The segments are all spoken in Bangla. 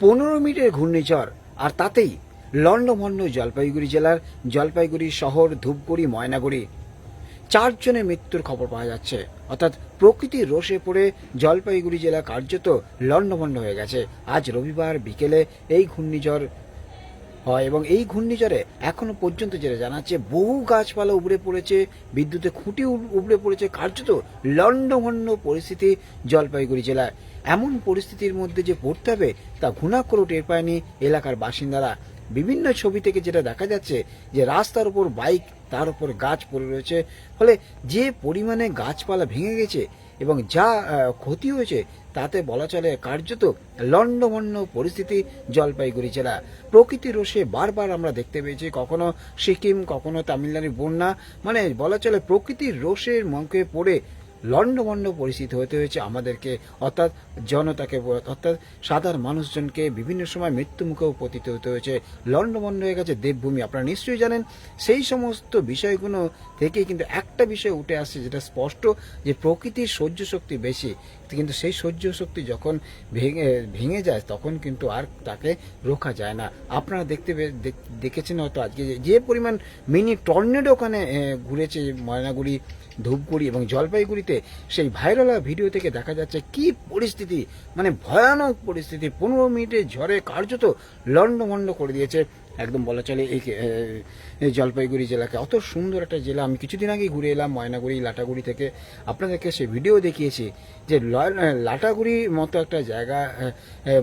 পনেরো মিনিটের ঘূর্ণিঝড় আর তাতেই লণ্ডভণ্ড জলপাইগুড়ি জেলার জলপাইগুড়ি শহর, ধূপগুড়ি, ময়নাগুড়ি। চারজনের মৃত্যুর খবর পাওয়া যাচ্ছে। অর্থাৎ প্রকৃতির রোষে পড়ে জলপাইগুড়ি জেলা কার্যত লণ্ডভণ্ড হয়ে গেছে। আজ রবিবার বিকেলে এই ঘূর্ণিঝড় হয় এবং এই ঘূর্ণিঝড়ে এখনও পর্যন্ত যেটা জানাচ্ছে, বহু গাছপালা উপড়ে পড়েছে, বিদ্যুতে খুঁটি উব- উপড়ে পড়েছে, কার্যত লণ্ডভণ্ড পরিস্থিতি জলপাইগুড়ি জেলায়। এমন পরিস্থিতির মধ্যে যে পড়তে হবে তা ঘুণাক্ষরও টের পায়নি এলাকার বাসিন্দারা। বিভিন্ন ছবি থেকে যেটা দেখা যাচ্ছে যে রাস্তার উপর বাইক, তার উপর গাছ পড়ে রয়েছে। ফলে যে পরিমাণে গাছপালা ভেঙে গেছে এবং যা ক্ষতি হয়েছে, তাতে বলা চলে কার্যত লণ্ডভণ্ড পরিস্থিতি জলপাইগুড়ি জেলা। প্রকৃতির রোষে বারবার আমরা দেখতে পেয়েছি, কখনো সিকিম, কখনো তামিলনাড়ু বন্যা মানে বলা চলে প্রকৃতির রোষের মঙ্কে পড়ে লণ্ডভণ্ড পরিস্থিতি হতে হয়েছে আমাদেরকে। অর্থাৎ জনতাকে অর্থাৎ সাধারণ মানুষজনকে বিভিন্ন সময় মৃত্যু মুখেও পতিত হতে হয়েছে। লণ্ডভণ্ড হয়ে গেছে দেবভূমি। আপনারা নিশ্চয়ই জানেন, সেই সমস্ত বিষয়গুলো থেকে কিন্তু একটা বিষয় উঠে আসছে যেটা স্পষ্ট, যে প্রকৃতির সহ্য শক্তি বেশি। কিন্তু সেই সহ্য শক্তি যখন ভেঙে ভেঙে যায়, তখন কিন্তু আর তাকে রোখা যায় না। আপনারা দেখতে দেখেছেন হয়তো আজকে যে- পরিমাণ মিনি টর্নেডো ওখানে ঘুরেছে ময়নাগুড়ি, ধূপগুড়ি এবং জলপাইগুড়িতে, সেই ভাইরাল ভিডিও থেকে দেখা যাচ্ছে কি পরিস্থিতি মানে ভয়ানক পরিস্থিতি। পনেরো মিনিটের ঝড়ে কার্যত লণ্ডভণ্ড করে দিয়েছে, একদম বলা চলে এই এই জলপাইগুড়ি জেলাকে। অত সুন্দর একটা জেলা। আমি কিছুদিন আগে ঘুরে এলাম ময়নাগুড়ি, লাটাগুড়ি থেকে। আপনাদেরকে সে ভিডিও দেখিয়েছি যে ল- লাটাগুড়ির মতো একটা জায়গা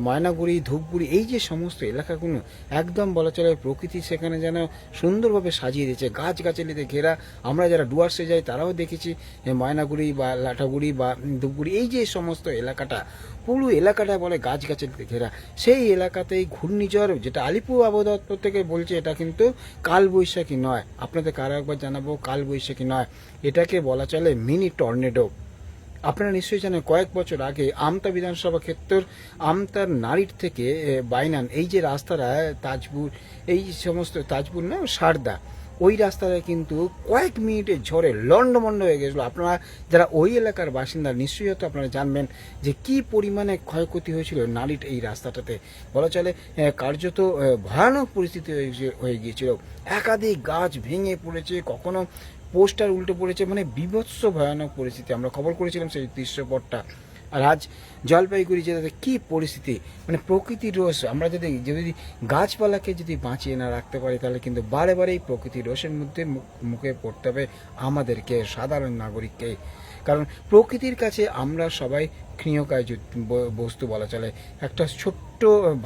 ময়নাগুড়ি, ধূপগুড়ি, এই যে সমস্ত এলাকাগুলো, একদম বলা চলে প্রকৃতি সেখানে যেন সুন্দরভাবে সাজিয়ে দিয়েছে। গাছ গাছালিতে ঘেরা। আমরা যারা ডুয়ার্সে যাই, তারাও দেখেছি ময়নাগুড়ি বা লাটাগুড়ি বা ধূপগুড়ি, এই যে সমস্ত এলাকাটা, পুরো এলাকাটা বলে গাছ গাছালিতে ঘেরা। সেই এলাকাতেই ঘূর্ণিঝড়, যেটা আলিপুর আবহাওয়া দপ্তর থেকে বলছে, এটা কিন্তু কালবৈশাখী নয়। আপনাদের কারও একবার জানাব কালবৈশাখী নয়। এটাকে বলা চলে মিনি টর্নেডো। আপনারা নিশ্চয়ই জানেন, কয়েক বছর আগে আমতা বিধানসভা ক্ষেত্রের আমতার নারীর থেকে বাইনান, এই যে রাস্তাটা, তাজপুর, এই সমস্ত তাজপুর না, সারদা ওই রাস্তাটা কিন্তু কয়েক মিনিটের ঝড়ে লণ্ডমণ্ড হয়ে গেছিল। আপনারা যারা ওই এলাকার বাসিন্দা, নিশ্চয়ই হয়তো আপনারা জানবেন যে কি পরিমাণে ক্ষয়ক্ষতি হয়েছিল নারীর এই রাস্তাটাতে। বলা চলে কার্যত ভয়ানক পরিস্থিতি হয়ে গিয়েছিল। একাধিক গাছ ভেঙে পড়েছে, কখনো পোস্টার উল্টে পড়েছে মানে বিভৎস ভয়ানক পরিস্থিতি। আমরা খবর করেছিলাম সেই দৃশ্যপটটা। আর আজ জলপাইগুড়ি জেলাতে কি পরিস্থিতি? মানে প্রকৃতির রোষ, আমরা যদি যদি গাছপালাকে যদি বাঁচিয়ে না রাখতে পারি, তাহলে কিন্তু বারে বারেই প্রকৃতির রোষের মধ্যে মুখ- পড়তে হবে আমাদেরকে, সাধারণ নাগরিককে। কারণ প্রকৃতির কাছে আমরা সবাই ক্ষীয়কায় বস্তু বলা চলে। একটা ছোট্ট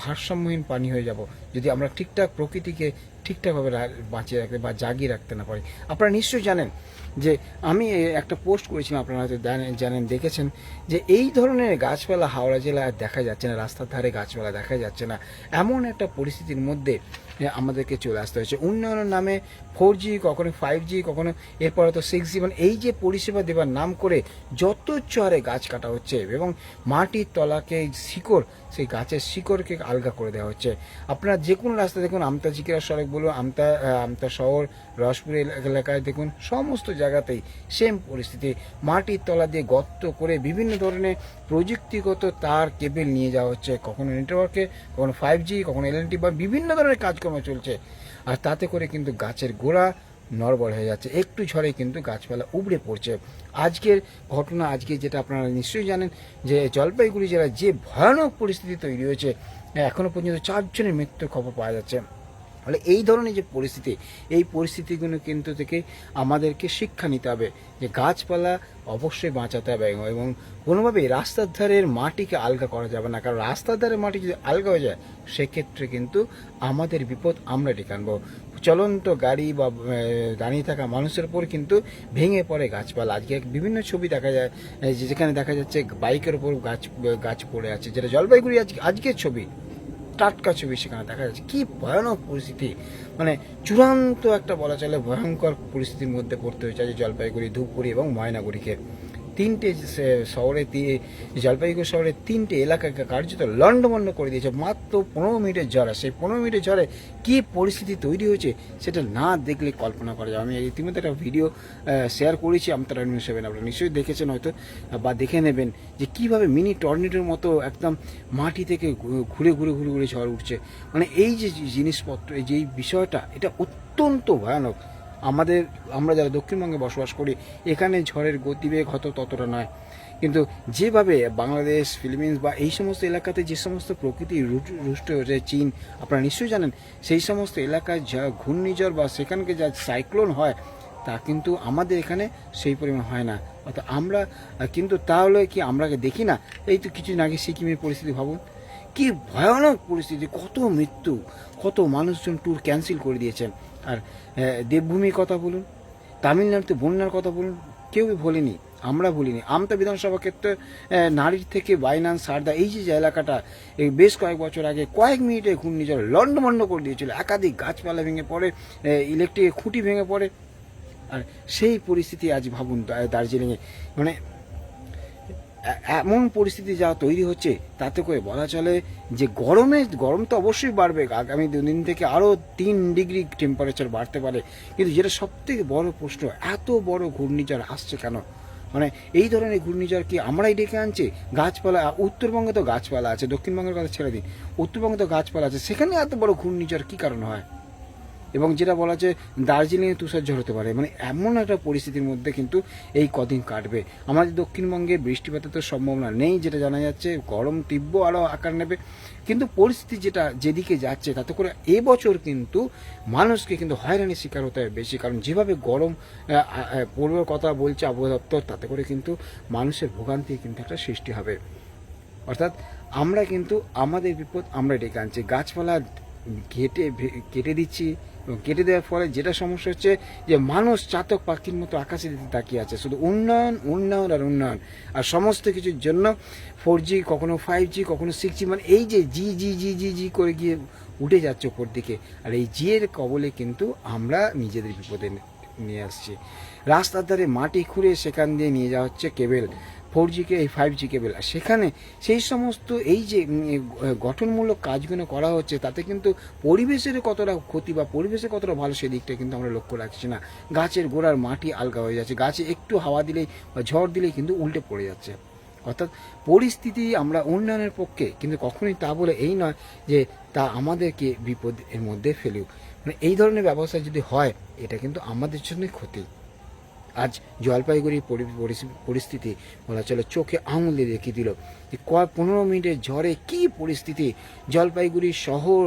ভারসাম্যহীন পানি হয়ে যাব যদি আমরা ঠিকঠাক প্রকৃতিকে ঠিকঠাকভাবে বাঁচিয়ে রাখতে বা জাগিয়ে রাখতে না পারি। আপনারা নিশ্চয়ই জানেন যে আমি একটা পোস্ট করেছিলাম, আপনারা হয়তো জানেন, দেখেছেন যে এই ধরনের গাছপালা হাওড়া জেলায় দেখা যাচ্ছে না, রাস্তার ধারে গাছপালা দেখা যাচ্ছে না। এমন একটা পরিস্থিতির মধ্যে আমাদেরকে চলে আসতে হয়েছে। উন্নয়নের নামে ফোর জি কখনো ফাইভ জি কখনো এরপরে তো সিক্স জি মানে এই যে পরিষেবা দেবার নাম করে যত চরে গাছ কাটা হচ্ছে এবং মাটির তলাকে শিকড়, সেই গাছের শিকড়কে আলগা করে দেওয়া হচ্ছে। আপনারা যে কোনো রাস্তা দেখুন, আমতা জিকিরা সড়ক বলুন, আমতা আমতা শহর, রসপুর এলাকায় দেখুন, সমস্ত জায়গাতেই সেম পরিস্থিতি। মাটির তলা দিয়ে গর্ত করে বিভিন্ন ধরনের প্রযুক্তিগত তার কেবেল নিয়ে যাওয়া হচ্ছে। কখনো নেটওয়ার্কে কখনো ফাইভ জি কখনো এলএনটি বা বিভিন্ন ধরনের কাজকর্ম চলছে। আর তাতে করে কিন্তু গাছের গোড়া নড়বড় হয়ে যাচ্ছে। একটু ঝড়ে কিন্তু গাছপালা উবড়ে পড়ছে। আজকের ঘটনা, আজকে যেটা আপনারা নিশ্চয়ই জানেন যে জলপাইগুড়ি জেলায় যে ভয়ানক পরিস্থিতি তৈরি হয়েছে, এখনও পর্যন্ত চারজনের মৃত্যুর খবর পাওয়া যাচ্ছে। ফলে এই ধরনের যে পরিস্থিতি, এই পরিস্থিতিগুলো কিন্তু থেকে আমাদেরকে শিক্ষা নিতে হবে যে গাছপালা অবশ্যই বাঁচাতে হবে এবং কোনোভাবেই রাস্তার ধারের মাটিকে আলগা করা যাবে না। কারণ রাস্তার ধারের মাটি যদি আলগা হয়ে যায়, সেক্ষেত্রে কিন্তু আমাদের বিপদ আমরা ডেকে আনব। চলন্ত গাড়ি বা দাঁড়িয়ে থাকা মানুষের উপর কিন্তু ভেঙে পড়ে গাছপালা। আজকে বিভিন্ন ছবি দেখা যায় যেখানে দেখা যাচ্ছে বাইকের উপর গাছ গাছ পড়ে আছে, যেটা জলপাইগুড়ি আজকে আজকের ছবি, টাটকা ছবি সেখানে দেখা যাচ্ছে। কি ভয়ানক পরিস্থিতি। মানে চূড়ান্ত একটা বলা চলে ভয়ঙ্কর পরিস্থিতির মধ্যে পড়তে হয়েছে আজ জলপাইগুড়ি, ধূপগুড়ি এবং ময়নাগুড়িকে। তিনটে শহরে জলপাইগুড়ি শহরে তিনটে এলাকাকে কার্যত লন্ডমন্ড করে দিয়েছে। মাত্র পনেরো মিনিটের ঝড়ে সেই পনেরো মিনিটের ঝড়ে কী পরিস্থিতি তৈরি হয়েছে সেটা না দেখলে কল্পনা করা যায় আমি ইতিমধ্যে একটা ভিডিও শেয়ার করেছি আমতারা নিউজ সেভেন আপনারা নিশ্চয়ই দেখেছেন হয়তো, বা দেখে নেবেন যে কীভাবে মিনি টর্নেডোর মতো একদম মাটি থেকে ঘুরে ঘুরে ঘুরে ঘুরে ঝড় উঠছে। মানে এই যে জিনিসপত্র, এই যে বিষয়টা, এটা অত্যন্ত ভয়ানক। আমাদের, আমরা যারা দক্ষিণবঙ্গে বসবাস করি, এখানে ঝড়ের গতিবেগ হয়তো ততটা নয়। কিন্তু যেভাবে বাংলাদেশ, ফিলিপিন্স বা এই সমস্ত এলাকাতে যে সমস্ত প্রকৃতি রুষ্ট হয়েছে, চীন, আপনারা নিশ্চয়ই জানেন, সেই সমস্ত এলাকায় যা ঘূর্ণিঝড় বা সেখানকে যা সাইক্লোন হয়, তা কিন্তু আমাদের এখানে সেই পরিমাণ হয় না। অর্থাৎ আমরা, কিন্তু তাহলে কি আমরা দেখি না? এই তো কিছুদিন আগে সিকিমের পরিস্থিতি ভাবুন। কি ভয়ানক পরিস্থিতি, কত মৃত্যু, কত মানুষজন ট্যুর ক্যান্সেল করে দিয়েছেন আর দেবভূমির কথা বলুন, তামিলনাড়ুতে বন্যার কথা বলুন কেউই ভুলিনি আমরা ভুলিনি আমতা বিধানসভা ক্ষেত্রে নারীর থেকে বাইনান, সারদা, এই যে এলাকাটা, এই বেশ কয়েক বছর আগে কয়েক মিনিটে ঘূর্ণিঝড় লন্ডমন্ড করে দিয়েছিল। একাধিক গাছপালা ভেঙে পড়ে ইলেকট্রিক খুঁটি ভেঙে পড়ে। আর সেই পরিস্থিতি আজ ভাবুন দার্জিলিংয়ে। মানে এমন পরিস্থিতি যা তৈরি হচ্ছে, তাতে করে বলা চলে যে গরমে, গরম তো অবশ্যই বাড়বে। আগামী দুদিন থেকে আরও তিন ডিগ্রি টেম্পারেচার বাড়তে পারে। কিন্তু যেটা সব থেকে বড় প্রশ্ন, এত বড় ঘূর্ণিঝড় আসছে কেন? মানে এই ধরনের ঘূর্ণিঝড় কি আমরাই ডেকে আনছি? গাছপালা, উত্তরবঙ্গে তো গাছপালা আছে, দক্ষিণবঙ্গের কথা ছেড়ে দিন উত্তরবঙ্গে তো গাছপালা আছে, সেখানে এত বড় ঘূর্ণিঝড় কি কারণ হয়? এবং যেটা বলা যে দার্জিলিংয়ে তুষার হতে পারে। মানে এমন একটা পরিস্থিতির মধ্যে কিন্তু এই কদিন কাটবে। আমাদের দক্ষিণবঙ্গে বৃষ্টিপাতের তো সম্ভাবনা নেই, যেটা জানা যাচ্ছে গরম তীব্র আরও আকার নেবে। কিন্তু পরিস্থিতি যেটা যেদিকে যাচ্ছে, তাতে করে এবছর কিন্তু মানুষকে কিন্তু হয়রানির শিকার হতে হবে বেশি। কারণ যেভাবে গরম পড়বার কথা বলছে আবহাওয়া দপ্তর, তাতে করে কিন্তু মানুষের ভোগান্তি কিন্তু একটা সৃষ্টি হবে। অর্থাৎ আমরা কিন্তু আমাদের বিপদ আমরা ডেকে আনছি। গাছপালা কেটে কেটে দিচ্ছি এবং কেটে দেওয়ার ফলে যেটা সমস্যা হচ্ছে যে মানুষ চাতক পাখির মতো আকাশে তাকিয়ে আছে। শুধু উন্নয়ন উন্নয়ন আর উন্নয়ন। আর সমস্ত কিছুর জন্য ফোর জি কখনো ফাইভ জি কখনো সিক্স জি মানে এই যে জি জি জি জি জি করে গিয়ে উঠে যাচ্ছে ওপর দিকে। আর এই জিয়ের কবলে কিন্তু আমরা নিজেদের বিপদে নিয়ে আসছি। রাস্তার ধারে মাটি খুঁড়ে সেখান দিয়ে নিয়ে যাওয়া হচ্ছে কেবেল। ফোর জিকে এই ফাইভ জি কেবেল। আর সেখানে সেই সমস্ত এই যে গঠনমূলক কাজগুলো করা হচ্ছে, তাতে কিন্তু পরিবেশের কতটা ক্ষতি বা পরিবেশের কতটা ভালো সেদিকটা কিন্তু আমরা লক্ষ্য রাখছি না। গাছের গোড়ার মাটি আলগা হয়ে যাচ্ছে। গাছে একটু হাওয়া দিলেই বা ঝড় দিলেই কিন্তু উল্টে পড়ে যাচ্ছে। অর্থাৎ পরিস্থিতি আমরা উন্নয়নের পক্ষে কিন্তু কখনোই তা বলে এই নয় যে তা আমাদেরকে বিপদের মধ্যে ফেলেও মানে এই ধরনের ব্যবস্থা যদি হয়, এটা কিন্তু আমাদের জন্যই ক্ষতি। আজ জলপাইগুড়ির পরিস্থিতি বলা চলে, চোখে আঙুল দিয়ে দেখিয়ে দিল। কয় পনেরো মিনিটের ঝড়ে কি পরিস্থিতি? জলপাইগুড়ি শহর,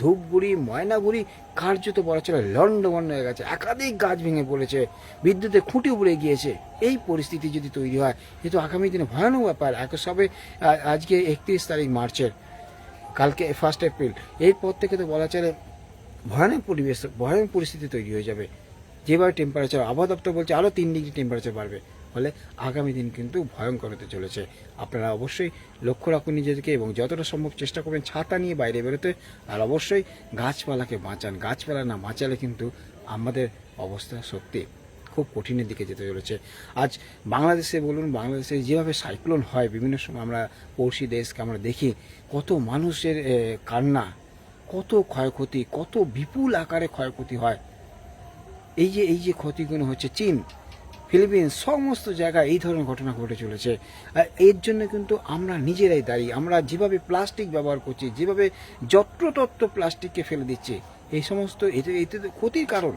ধূপগুড়ি, ময়নাগুড়ি কার্যত বলা চলে লন্ডভন্ড হয়ে গেছে। একাধিক গাছ ভেঙে পড়েছে, বিদ্যুতের খুঁটি উড়ে গিয়েছে। এই পরিস্থিতি যদি তৈরি হয়, এ তো আগামী দিনে ভয়ানক ব্যাপার। এক সবে আজকে একত্রিশ তারিখ মার্চের, কালকে ফার্স্ট এপ্রিল এরপর থেকে তো বলা চলে ভয়ানক পরিবেশ, ভয়ানক পরিস্থিতি তৈরি হয়ে যাবে। যেভাবে টেম্পারেচার আবহাওয়া দপ্তর বলছে আরও তিন ডিগ্রি টেম্পারেচার বাড়বে, ফলে আগামী দিন কিন্তু ভয়ঙ্কর হতে চলেছে। আপনারা অবশ্যই লক্ষ্য রাখুন নিজেদেরকে এবং যতটা সম্ভব চেষ্টা করবেন ছাতা নিয়ে বাইরে বেরোতে, আর অবশ্যই গাছপালাকে বাঁচান। গাছপালা না বাঁচালে কিন্তু আমাদের অবস্থা সত্যি খুব কঠিনের দিকে যেতে চলেছে। আজ বাংলাদেশে বলুন, বাংলাদেশে যেভাবে সাইক্লোন হয়, বিভিন্ন সময় আমরা পড়শি দেশকে আমরা দেখি, কত মানুষের কান্না, কত ক্ষয়ক্ষতি, কত বিপুল আকারে ক্ষয়ক্ষতি হয়। এই যে এই যে ক্ষতিগুলো হচ্ছে, চীন, ফিলিপিন্স, সমস্ত জায়গায় এই ধরনের ঘটনা ঘটে চলেছে। আর এর জন্য কিন্তু আমরা নিজেরাই দায়ী। আমরা যেভাবে প্লাস্টিক ব্যবহার করছি, যেভাবে যত্রতত্র প্লাস্টিককে ফেলে দিচ্ছি, এই সমস্ত এতে এতে তো ক্ষতির কারণ।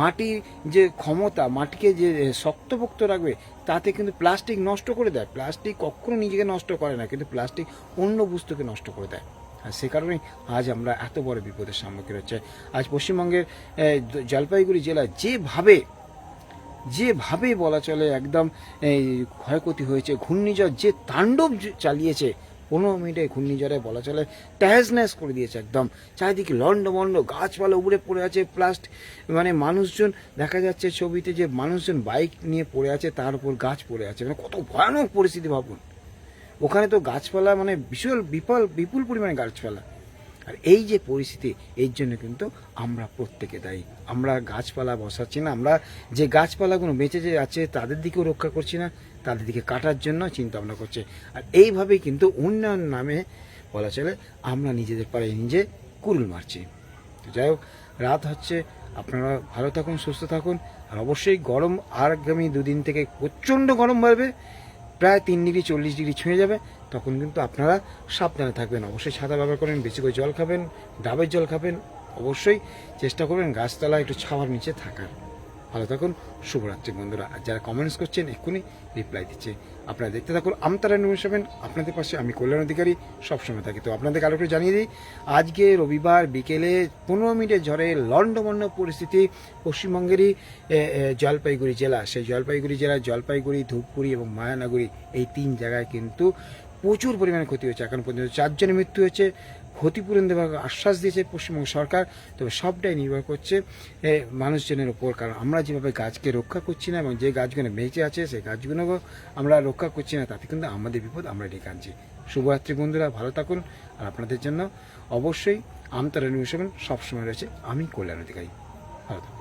মাটির যে ক্ষমতা, মাটিকে যে শক্তপোক্ত রাখবে, তাতে কিন্তু প্লাস্টিক নষ্ট করে দেয়। প্লাস্টিক কখনো নিজেকে নষ্ট করে না, কিন্তু প্লাস্টিক অন্য বস্তুকে নষ্ট করে দেয়। আর সে কারণে আজ আমরা এত বড় বিপদের সম্মুখীন হচ্ছে। আজ পশ্চিমবঙ্গের জলপাইগুড়ি জেলায় যেভাবে যেভাবে বলা চলে একদম ক্ষয়ক্ষতি হয়েছে, ঘূর্ণিঝড় যে তাণ্ডব চালিয়েছে, পনেরো মিনিটে ঘূর্ণিঝড়ে বলা চলে ট্যাজনেস করে দিয়েছে একদম। চারিদিকে লন্ডমন্ড গাছপালা উপরে পড়ে আছে, প্লাস্ট মানে মানুষজন, দেখা যাচ্ছে ছবিতে যে মানুষজন বাইক নিয়ে পড়ে আছে, তার উপর গাছ পড়ে আছে। মানে কত ভয়ানক পরিস্থিতি ভাবুন। ওখানে তো গাছপালা মানে বিশাল, বিপুল বিপুল পরিমাণে গাছপালা। আর এই যে পরিস্থিতি, এর জন্য কিন্তু আমরা প্রত্যেকে দায়ী। আমরা গাছপালা বসাচ্ছি না, আমরা যে গাছপালাগুলো বেঁচে যে আছে তাদের দিকেও রক্ষা করছি না, তাদের দিকে কাটার জন্য চিন্তা ভাবনা করছে। আর এইভাবেই কিন্তু উন্নয়ন নামে বলা চলে, আমরা নিজেদের পাড়ে নিজে কুরুল মারছি। তো যাই হোক, রাত হচ্ছে, আপনারা ভালো থাকুন, সুস্থ থাকুন। আর অবশ্যই গরম আর আগামী দুদিন থেকে প্রচণ্ড গরম বাড়বে। প্রায় তিন ডিগ্রি, চল্লিশ ডিগ্রি ছুঁয়ে যাবে, তখন কিন্তু আপনারা সাবধানে থাকবেন। অবশ্যই ছাতা ব্যবহার করেন, বেশি করে জল খাবেন, ডাবের জল খাবেন। অবশ্যই চেষ্টা করবেন গাছতলা একটু ছাওয়ার নিচে থাকার। ভালো থাকুন, শুভরাত্রি বন্ধুরা। আর যারা কমেন্টস করছেন, এক্ষুনি রিপ্লাই দিচ্ছে। আপনারা দেখতে থাকুন আমতারা নিউজ সেভেন আপনাদের পাশে আমি কল্যাণ অধিকারী সবসময় থাকি। তো আপনাদের আরও একটু জানিয়ে দিই, আজকে রবিবার বিকেলে পনেরো মিনিটের ঝড়ে লন্ডমন্য পরিস্থিতি পশ্চিমবঙ্গেরই জলপাইগুড়ি জেলা। সেই জলপাইগুড়ি জেলা, জলপাইগুড়ি, ধূপগুড়ি এবং মায়ানগরী এই তিন জায়গায় কিন্তু প্রচুর পরিমাণে ক্ষতি হয়েছে। এখন পর্যন্ত চারজনের মৃত্যু হয়েছে। ক্ষতিপূরণ দেওয়ার আশ্বাস দিয়েছে পশ্চিমবঙ্গ সরকার, তবে সবটাই নির্ভর করছে মানুষজনের ওপর কারণ আমরা যেভাবে গাছকে রক্ষা করছি না এবং যে গাছগুলো বেঁচে আছে, সেই গাছগুলোকে আমরা রক্ষা করছি না, তাতে কিন্তু আমাদের বিপদ আমরা ডেকে আনছি। শুভরাত্রি বন্ধুরা, ভালো থাকুন আর আপনাদের জন্য অবশ্যই আমতারা নিউজ সবসময় রয়েছে। আমি কল্যাণ অধিকারী। ভালো থাকুন।